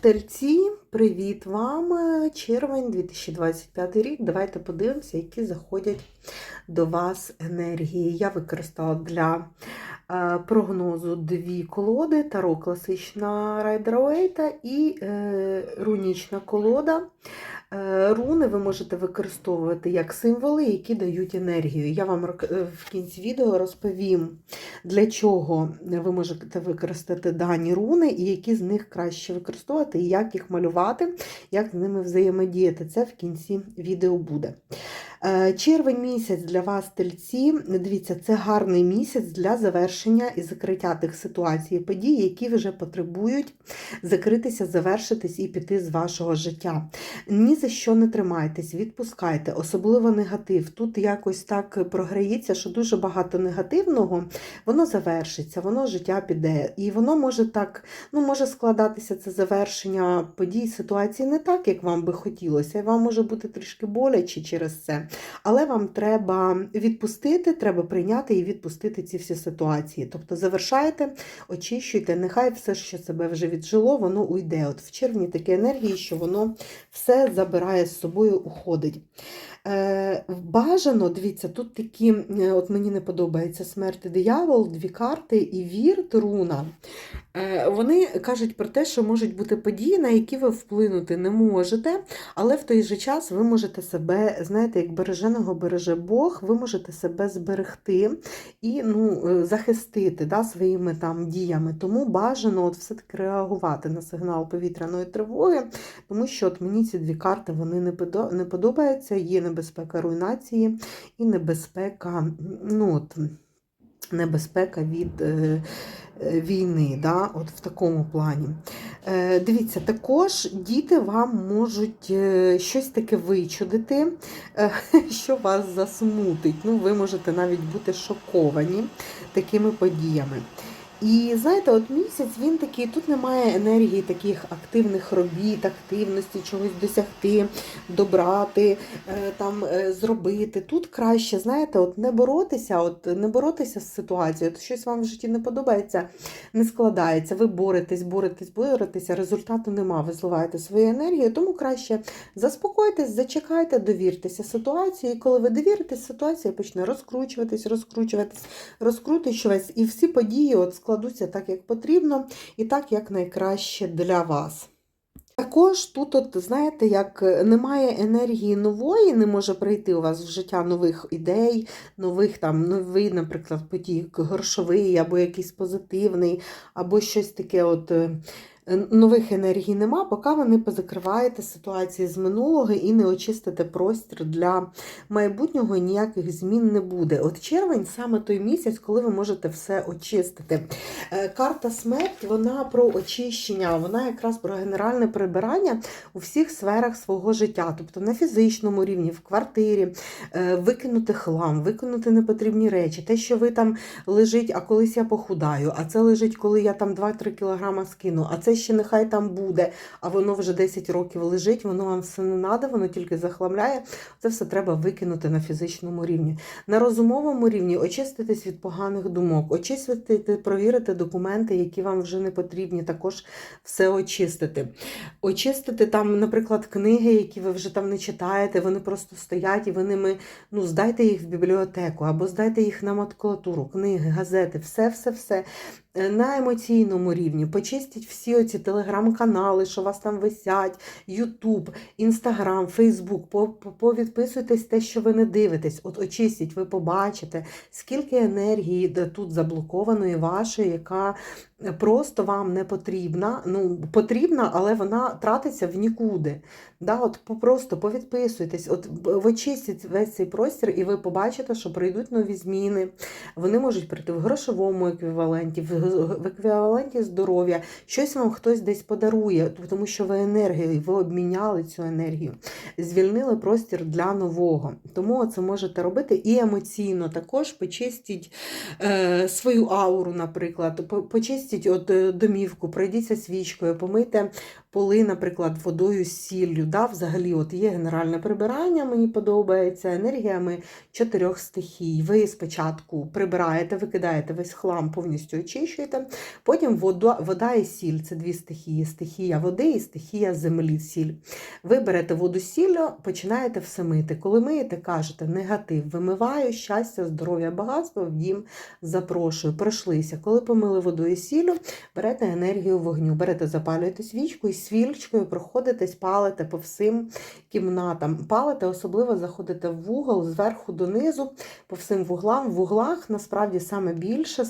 Тельці, привіт вам! Червень 2025 рік. Давайте подивимося, які заходять до вас енергії. Я використала для е, прогнозу дві колоди: Таро класична Райдера Уейта і е, рунічна колода. Е, Руни ви можете використовувати як символи, які дають енергію. Я вам е, в кінці відео розповім, для чого ви можете використати дані руни і які з них краще використовувати, і як їх малювати, як з ними взаємодіяти. Це в кінці відео буде. Е, Червень місяць для вас, тельці. Дивіться, це гарний місяць для завершення і закриття тих ситуацій і подій, які вже потребують закритися, завершитись і піти з вашого життя. Ні за що не тримайтесь, відпускайте, особливо негатив. Тут якось так програється, що дуже багато негативного, воно завершиться, воно життя піде. І воно може так, ну може складатися це завершення подій, ситуації не так, як вам би хотілося. І вам може бути трішки боляче через це. Але вам треба відпустити, треба прийняти і відпустити ці всі ситуації. Тобто завершайте, очищуйте, нехай все, що себе вже віджило, воно уйде. От в червні такі енергії, що воно все забирає з собою, уходить. Е, бажано, дивіться, тут такі, е, от мені не подобається смерть і диявол, дві карти і вірт, руна. Е, вони кажуть про те, що можуть бути події, на які ви вплинути не можете, але в той же час ви можете себе, знаєте, як береженого береже Бог, ви можете себе зберегти і ну, захистити да, своїми там діями. Тому бажано от все-таки реагувати на сигнал повітряної тривоги, тому що от мені ці дві карти вони не подобаються. Є небезпека руйнації і небезпека, ну от, небезпека від. Е, е, Війни, да, от в такому плані. Е, дивіться, також діти вам можуть е, щось таке вичудити, е, що вас засмутить. Ну, ви можете навіть бути шоковані такими подіями. І знаєте, от місяць він такий, тут немає енергії таких активних робіт, активності, чогось досягти, добрати, е, там е, зробити. Тут краще, знаєте, от не боротися, от не боротися з ситуацією. От щось вам в житті не подобається, не складається. Ви боретесь, боретесь, боретеся, результату нема. Ви зливаєте свою енергію, тому краще заспокойтесь, зачекайте, довіртеся ситуації. І коли ви довіритесь, ситуація почне розкручуватись, розкручуватись, розкручуватись, і всі події от складуться так, як потрібно, і так, як найкраще для вас. Також тут, от, знаєте, як немає енергії нової, не може прийти у вас в життя нових ідей, нових там, новий, наприклад, потік грошовий, або якийсь позитивний, або щось таке от. Е, Нових енергій нема, поки ви не позакриваєте ситуації з минулого і не очистите простір для майбутнього, ніяких змін не буде. От червень саме той місяць, коли ви можете все очистити. Е, Карта смерть, вона про очищення, вона якраз про генеральне прибирання у всіх сферах свого життя, тобто на фізичному рівні, в квартирі, е, викинути хлам, викинути непотрібні речі, те, що ви там лежить, а колись я похудаю, а це лежить, коли я там 2-3 кілограма скину, а це ще нехай там буде, а воно вже 10 років лежить, воно вам все не треба, воно тільки захламляє. Це все треба викинути на фізичному рівні. На розумовому рівні очиститись від поганих думок, очистити, провірити документи, які вам вже не потрібні, також все очистити. Очистити там, наприклад, книги, які ви вже там не читаєте, вони просто стоять і ви ними, ну, здайте їх в бібліотеку або здайте їх на макулатуру, книги, газети, все-все-все. Е, На емоційному рівні почистіть всі оці телеграм-канали, що у вас там висять, Ютуб, Інстаграм, Фейсбук, по- по- повідписуйтесь те, що ви не дивитесь. От очистіть, ви побачите, скільки енергії тут заблокованої вашої, яка просто вам не потрібна. Ну, потрібна, але вона тратиться в нікуди. Да, от просто повідписуйтесь, от очистіть весь цей простір, і ви побачите, що прийдуть нові зміни. Вони можуть прийти в грошовому еквіваленті, в еквіваленті здоров'я. Щось вам хтось десь подарує, тому що ви енергію, ви обміняли цю енергію, звільнили простір для нового. Тому це можете робити і емоційно також почистіть е, свою ауру, наприклад, по- почистіть очистіть от е, домівку, пройдіться свічкою, помийте поли, наприклад, водою з сіллю. Да? Взагалі, от є генеральне прибирання, мені подобається, енергіями чотирьох стихій. Ви спочатку прибираєте, викидаєте весь хлам, повністю очищуєте. Потім вода, вода і сіль це дві стихії: стихія води і стихія землі, сіль. Ви берете воду з сіллю, починаєте все мити. Коли миєте, кажете негатив, вимиваю щастя, здоров'я, багатство в дім запрошую. Пройшлися. Коли помили водою і сіллю, берете енергію вогню, берете, запалюєте свічку і свічкою проходитесь, палите по всім кімнатам. Палите, особливо заходите в вугол зверху донизу, по всім вуглам. В вуглах насправді саме більше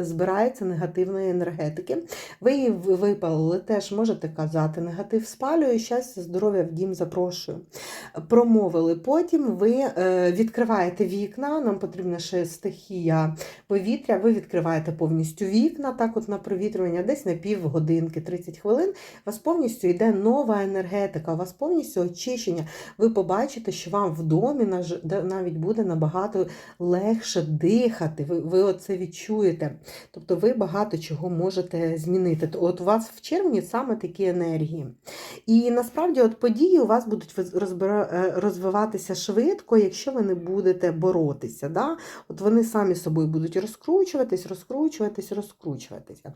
збирається негативної енергетики. Ви її випалили, теж можете казати, негатив спалює, щастя, здоров'я в дім запрошую. Промовили. Потім ви е, відкриваєте вікна, нам потрібна ще стихія повітря, ви відкриваєте повністю вікна, так от на провітрювання, десь на півгодинки, 30 хвилин. Вас повністю йде нова енергетика, у вас повністю очищення. Ви побачите, що вам в домі навіть буде набагато легше дихати. Ви, ви оце відчуєте. Тобто ви багато чого можете змінити. От у вас в червні саме такі енергії. І насправді от події у вас будуть е, розвиватися швидко, якщо ви не будете боротися. Да? От вони самі собою будуть розкручуватись, розкручуватись, розкручуватися.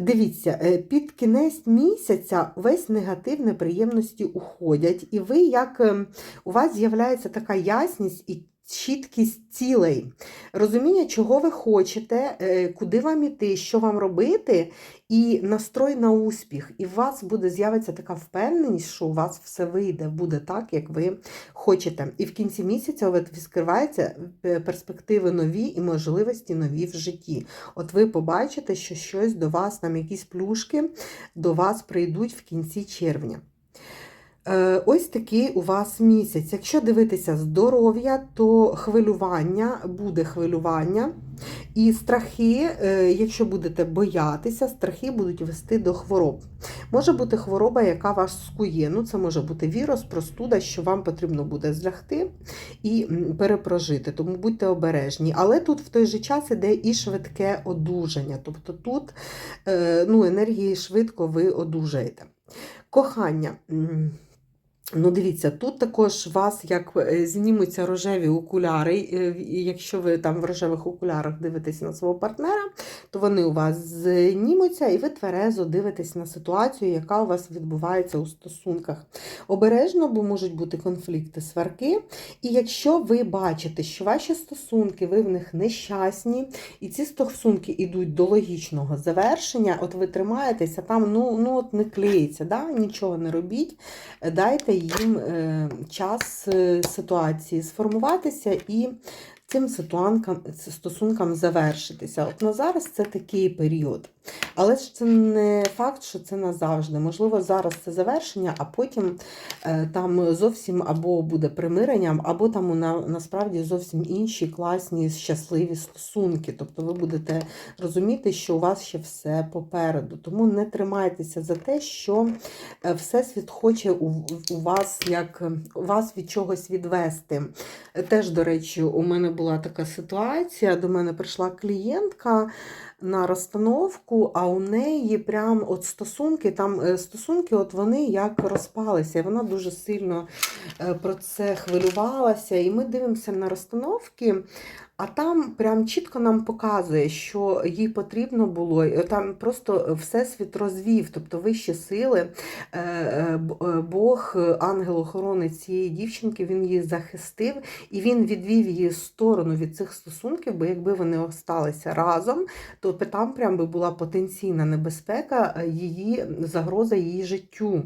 Дивіться, е, під кінець місяця весь негатив, неприємності уходять, і ви як е, у вас з'являється така ясність і чіткість цілей, розуміння, чого ви хочете, е, куди вам іти, що вам робити, і настрой на успіх. І у вас буде з'явиться така впевненість, що у вас все вийде, буде так, як ви хочете. І в кінці місяця відкриваються е, перспективи нові і можливості нові в житті. От ви побачите, що щось до вас, там якісь плюшки до вас прийдуть в кінці червня. Е, Ось такий у вас місяць. Якщо дивитися здоров'я, то хвилювання буде хвилювання. І страхи, е, якщо будете боятися, страхи будуть вести до хвороб. Може бути хвороба, яка вас скує. Ну, це може бути вірус, простуда, що вам потрібно буде злягти і перепрожити. Тому будьте обережні. Але тут в той же час іде і швидке одужання. Тобто тут е, ну, енергії швидко ви одужаєте. Кохання. Ну, дивіться, тут також вас як е, знімуться рожеві окуляри. е, Якщо ви там в рожевих окулярах дивитесь на свого партнера, то вони у вас знімуться, і ви тверезо дивитесь на ситуацію, яка у вас відбувається у стосунках. Обережно, бо можуть бути конфлікти, сварки. І якщо ви бачите, що ваші стосунки, ви в них нещасні, і ці стосунки йдуть до логічного завершення, от ви тримаєтеся там, ну, ну от не клеїться, да? нічого не робіть дайте їм е, час е, ситуації сформуватися і цим стосункам завершитися. От на зараз це такий період. Але ж це не факт, що це назавжди. Можливо, зараз це завершення, а потім е, там зовсім або буде примиренням, або там на, насправді зовсім інші класні, щасливі стосунки. Тобто ви будете розуміти, що у вас ще все попереду. Тому не тримайтеся за те, що е, Всесвіт хоче у, вас як вас від чогось відвести. Е, Теж, до речі, у мене була така ситуація. До мене прийшла клієнтка на розстановку, а у неї прям от стосунки, там е, стосунки, от вони як розпалися. І вона дуже сильно е, про це хвилювалася. І ми дивимося на розстановки. А там прям чітко нам показує, що їй потрібно було, там просто всесвіт розвів, тобто вищі сили, е, е, е, Бог, ангел-охоронець цієї дівчинки, він її захистив і він відвів її в сторону від цих стосунків, бо якби вони осталися разом, то там прям би була потенційна небезпека, її загроза її життю.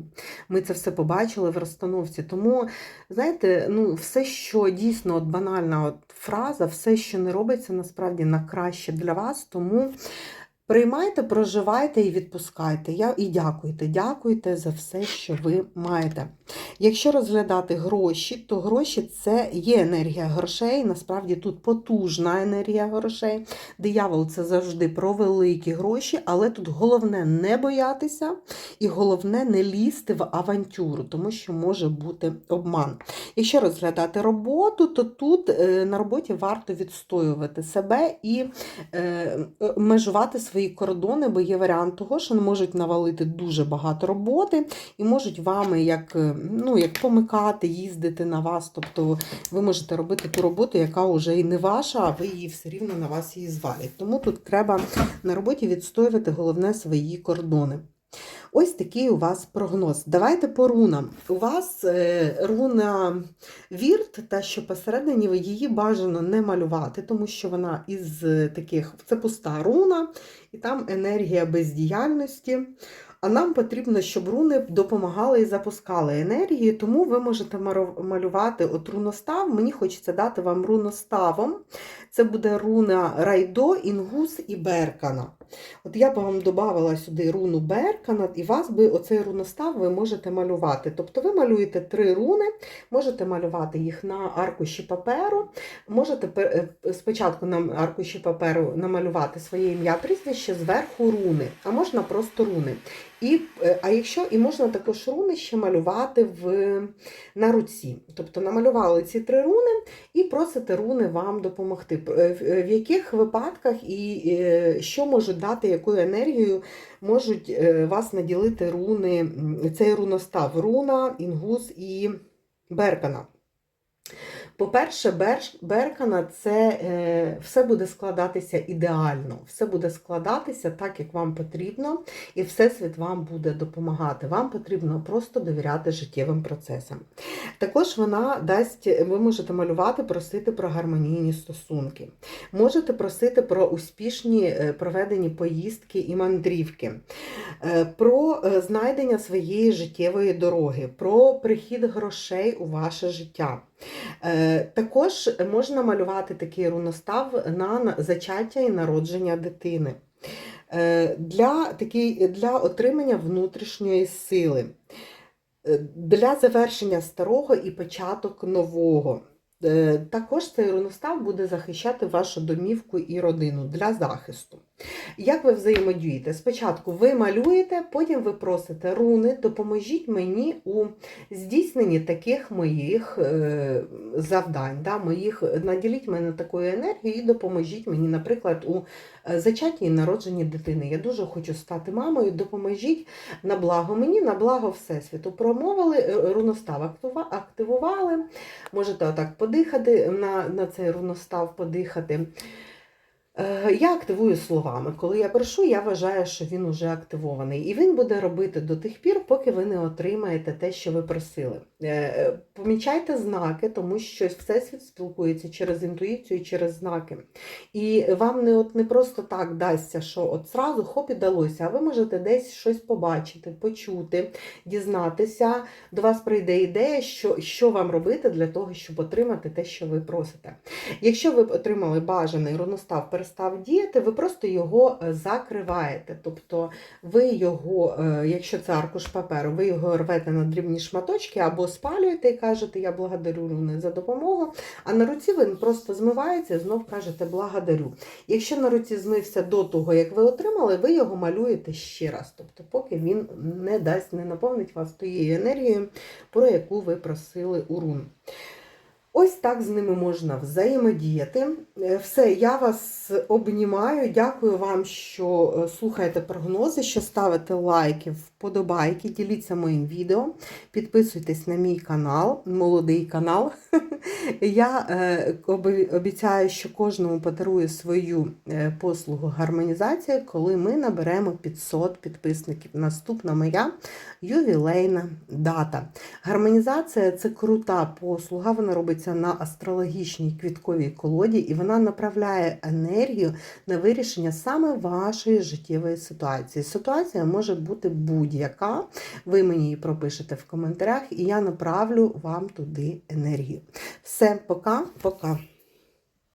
Ми це все побачили в розстановці. Тому, знаєте, ну все, що дійсно от банальна от фраза, все, що не робиться, насправді на краще для вас. Тому приймайте, проживайте і відпускайте. Я і дякуйте, дякуйте за все, що ви маєте. Якщо розглядати гроші, то гроші це є енергія грошей. Насправді тут потужна енергія грошей. Диявол це завжди про великі гроші, але тут головне не боятися і головне не лізти в авантюру, тому що може бути обман. Якщо розглядати роботу, то тут е, на роботі варто відстоювати себе і е, межувати свої кордони, бо є варіант того, що можуть навалити дуже багато роботи і можуть вами як, е, ну, як помикати, їздити на вас. Тобто ви можете робити ту роботу, яка вже і не ваша, а ви її все рівно на вас її звалять. Тому тут треба на роботі відстоювати головне свої кордони. Ось такий у вас прогноз. Давайте по рунам. У вас е, руна вірт, та що посередині ви її бажано не малювати, тому що вона із е, таких це пуста руна, і там енергія бездіяльності. А нам потрібно, щоб руни допомагали і запускали енергію, тому ви можете малювати от руностав. Мені хочеться дати вам руноставом. Це буде руна Райдо, Інгус і Беркана. От я б вам додавала сюди руну Беркана, і вас би оцей руностав ви можете малювати. Тобто ви малюєте три руни, можете малювати їх на аркуші паперу, можете е, спочатку на аркуші паперу намалювати своє ім'я, прізвище, зверху руни, а можна просто руни. І, е, а якщо і можна також руни ще малювати в, на руці. Тобто намалювали ці три руни і просите руни вам допомогти. Е, В в яких випадках і е, що можуть дати, якою енергією можуть е, вас наділити руни, цей руностав, руна, інгус і беркана. По-перше, Беркана це е, все буде складатися ідеально, все буде складатися так, як вам потрібно, і Всесвіт вам буде допомагати. Вам потрібно просто довіряти життєвим процесам. Також вона дасть, ви можете малювати, просити про гармонійні стосунки. Можете просити про успішні е, проведені поїздки і мандрівки, е, про знайдення своєї життєвої дороги, про прихід грошей у ваше життя. Е, Також можна малювати такий руностав на зачаття і народження дитини. Е, Для, такий, для отримання внутрішньої сили, Е, для завершення старого і початок нового. Також цей руностав буде захищати вашу домівку і родину для захисту. Як ви взаємодієте? Спочатку ви малюєте, потім ви просите руни, допоможіть мені у здійсненні таких моїх е, завдань, да, моїх, наділіть мене такою енергією і допоможіть мені, наприклад, у е, зачатті і народженні дитини. Я дуже хочу стати мамою, допоможіть на благо мені, на благо Всесвіту. Промовили, е, руностав активували, можете отак подихати, на, на цей руностав подихати. Е, Я активую словами. Коли я прошу, я вважаю, що він уже активований. І він буде робити до тих пір, поки ви не отримаєте те, що ви просили. Е, Помічайте знаки, тому що Всесвіт спілкується через інтуїцію через знаки. І вам не, от, не просто так дасться, що от зразу хоп і далося, а ви можете десь щось побачити, почути, дізнатися. До вас прийде ідея, що, що вам робити для того, щоб отримати те, що ви просите. Якщо ви отримали бажаний руностав, перестав діяти, ви просто його е, закриваєте. Тобто ви його, е, якщо це аркуш паперу, ви його рвете на дрібні шматочки або спалюєте і кажете, я благодарю руни за допомогу. А на руці він просто змивається і знов кажете благодарю. Якщо на руці змився до того, як ви отримали, ви його малюєте ще раз. Тобто, поки він не дасть, не наповнить вас тією енергією, про яку ви просили у рун. Ось так з ними можна взаємодіяти. Е, Все, я вас обнімаю. Дякую вам, що е, слухаєте прогнози, що ставите лайки, вподобайки, діліться моїм відео, підписуйтесь на мій канал, молодий канал. Я е, обіцяю, що кожному подарую свою послугу гармонізації, коли ми наберемо 500 підписників. Наступна моя ювілейна дата. Гармонізація це крута послуга, вона робиться на астрологічній квітковій колоді, і вона направляє енергію на вирішення саме вашої життєвої ситуації. Ситуація може бути будь-яка. Ви мені її пропишете в коментарях, і я направлю вам туди енергію. Все, пока, пока.